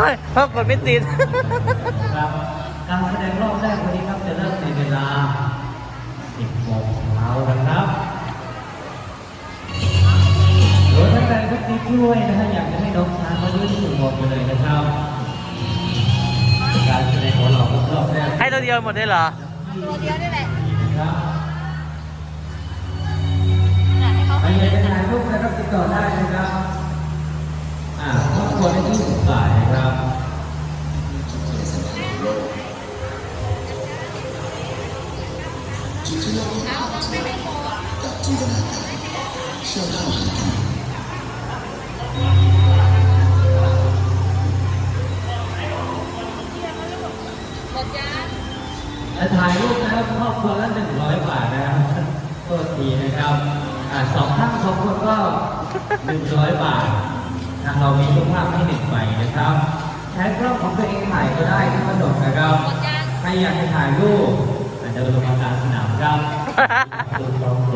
เฮ้ยเพราะกดไม่ติด ครับการแสดงรอบแรกวันนี้ครับจะเริ่มในเวลา 10โมงเช้านะครับโดยท่านใดก็มีกล้วยนะฮะอยากจะให้น้องช้างมาด้วยสุดหมดไปเลยนะครับ การแสดงของเรารอบแรกให้ตัวเดียวหมดได้เหรอ ตัวเดียวนี่แหละนะครับน่ะให้เขาใครอยากจะถ่ายรูปนะครับติดต่อได้นะครับ อ่าครอบครัวได้ที่สิบบาท หมดยานและถ่ายรูปนะครับครอบครัวละหนึ่งร้อยบาทนะครับโทษทีนะครับอ่าสองท่านสองคนก็หนึ่งร้อยบาททางเรามีรูปภาพให้หนึ่งใบนะครับใช้กล้องของตัวเองถ่ายก็ได้ที่กระจกนะครับหมดยานใครอยากจะถ่ายรูป อาจจะลงมากลางสนามกันละใบกันเลยการแสดงของเราครับ